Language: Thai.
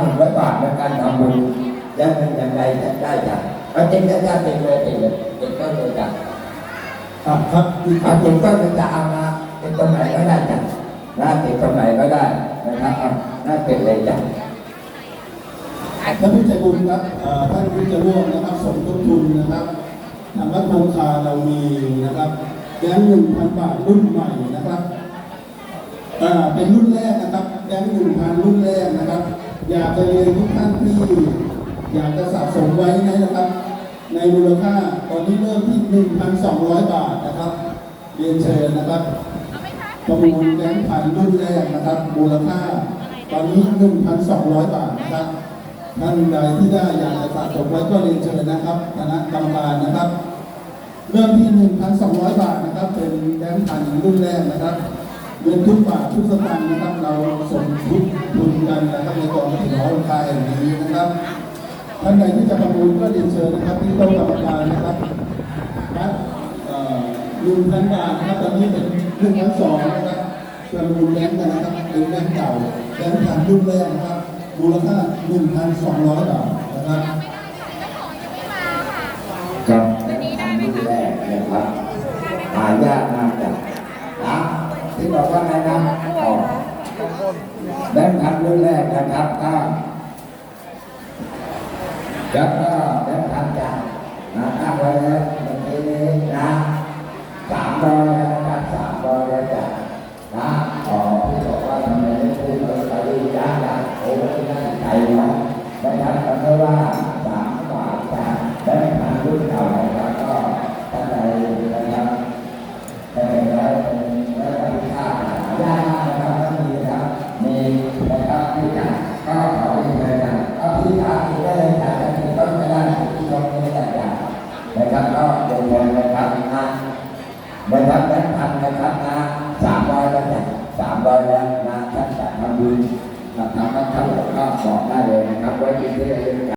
หนึ่งร้อยบาทในการทำบุญยังเป็นอย่างไรจะได้จ้ะเอาจริงนะจ้ะจริงเลยจริงเลยจริงก็เลยจ้ะครับอีกคเอารับจริงก็จะเอามาเป็นตรงไหนก็ได้จ้ะนะติดตรงไหนก็ได้นะครับเอาน่าเป็นเลยจ้ะท่านผู้ใจบุญครับท่านที่จะร่วมนะครับสมทบทุนนะครับทางวัดคงคาเรามีนะครับแบงค์หนึ่งพันบาทรุ่นใหม่นะครับเป็นรุ่นแรกนะครับแบงค์หนึ่งพันรุ่นแรกนะ อยากจะเรียนทุกท่านที่อยากจะสะสมไว้นะครับ ในมูลค่าตอนนี้เริ่มที่ 1,200 บาทนะครับ เรียนเชิญนะครับประมูลแบงค์พันรุ่นแรกนะครับ มูลค่าตอนนี้ 1,200 บาทนะครับท่านใดที่ได้อยากจะสะสมไว้ก็เรียนเชิญนะครับคณะกรรมการนะครับ เริ่มที่ 1,200 บาทนะครับ เป็นแบงค์พันรุ่นแรกนะครับ งินทุกบาททุกสตางค์นะครับ เราสมทบทุนกันนะครับในกองทุนหอคายแห่งนี้นะครับท่านใดที่จะประมูลก็เรียนเชิญนะครับที่โต๊ะกรรมการนะครับครับหนึ่งพันบาทนะครับตอนนี้เป็นหนึ่งพันสองนะครับประมูลแบงค์กันนะครับเป็นแบงค์เก่าแบงค์พันรุ่นแรกนะครับมูลค่าหนึ่งพันสองร้อยบาท ว่าไงนะอ๋อแบงค์พันรุ่นแรกนะครับก็แล้วก็แบงค์พันจ้ะนะตั้งาหายากนะครับก็มีนะครับมีนะครับที่จะก็ขออีกเลยนะเอาที่ทางได้เลยนะแต่ที่ต้นไม่ได้ที่ตรงนี้แต่อย่างนะครับก็เดินเลยนะครับนะนะครับแบงค์พันนะครับนะสามร้อยแล้วจ้ะสามร้อยแล้วนะท่านจะทำบุญทำทำทำก็บอกได้เลยนะครับไว้ที่ที่ระลึก